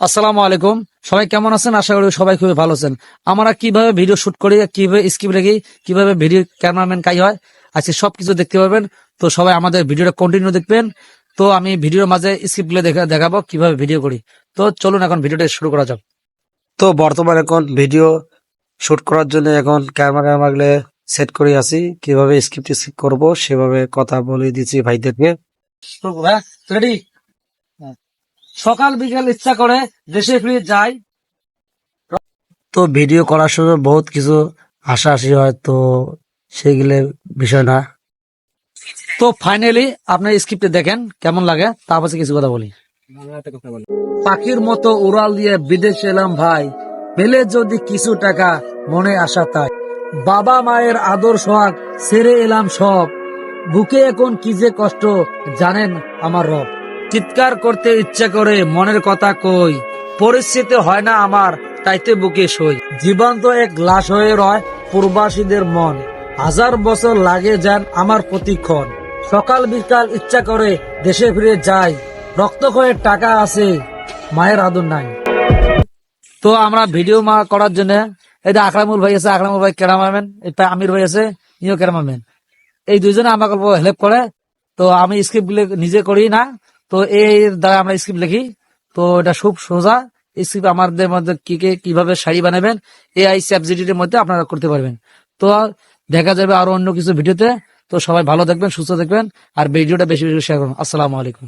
আসসালামু আলাইকুম। সবাই কেমন আছেন? আশা করি সবাই খুবই ভালো আছেন। আমরা কীভাবে ভিডিও শুট করি কীভাবে স্কিপ রেখি কীভাবে ভিডিও ক্যামেরাম্যান কাই হয় আজকে সবকিছু দেখতে পাবেন তো সবাই আমাদের ভিডিওটা কন্টিনিউ দেখবেন। তো আমি ভিডিওর মাঝে স্ক্রিপ্ট দেখাবো কীভাবে ভিডিও করি। তো চলুন এখন ভিডিওটা শুরু করা যাক। তো বর্তমানে এখন ভিডিও শুট করার জন্য এখন ক্যামেরা মাগলে সেট করে আছি। কীভাবে স্ক্রিপ্ট স্ক্রিপ্ট করব সেভাবে কথা বলে দিচ্ছি ভাইদেরকে। রেডি সকাল বিকাল ইচ্ছা করে দেশে ফিরে যাই। তো ভিডিও করার সময় বহুত কিছু হাসাহাসি হয় তো সেগুলো বিষয় না। তো ফাইনালি আপনার স্ক্রিপ্টে দেখেন কেমন লাগে? তারপর কিছু কথা বলি। পাখির মতো উড়াল দিয়ে বিদেশে এলাম ভাই পেলে যদি কিছু টাকা মনে আসা তাই। বাবা মায়ের আদর সোহাগ ছেড়ে এলাম সব। বুকে এখন কি যে কষ্ট জানেন আমার রব। চিৎকার করতে ইচ্ছা করে মনের কথা কই, পরিস্থিতি হয় না আমার, তাইতে বুকে সই। জীবন্ত এক লাশ হয়ে রয় পূর্বাসীদের মন। হাজার বছর লাগে যান আমার প্রতিক্ষণ। সকাল বিকাল ইচ্ছা করে দেশে ফিরে যাই রক্তক্ষয়ের টাকা আছে, মায়ের আদর নাই। তো আমরা ভিডিও করার জন্য, এই যে আকরামুল ভাই আছে, আকরামুল ভাই ক্যামেরাম্যান এটা আমির ভাই আছে ইও ক্যামেরাম্যান। এই দুইজনে আমাকে হেল্প করে। তো আমি স্ক্রিপ্ট নিজে করি না তো এর দ্বারা আমরা স্ক্রিপ্ট লিখি। তো এটা খুব সোজা। স্ক্রিপ্ট আমাদের মধ্যে কি কে কীভাবে শাড়ি বানাবেন এআই স্যাবজিডির মধ্যে আপনারা করতে পারবেন। তো দেখা যাবে আরও অন্য কিছু ভিডিওতে। তো সবাই ভালো থাকবেন, সুস্থ থাকবেন। আর ভিডিওটা বেশি বেশি শেয়ার করুন। আসসালামু আলাইকুম।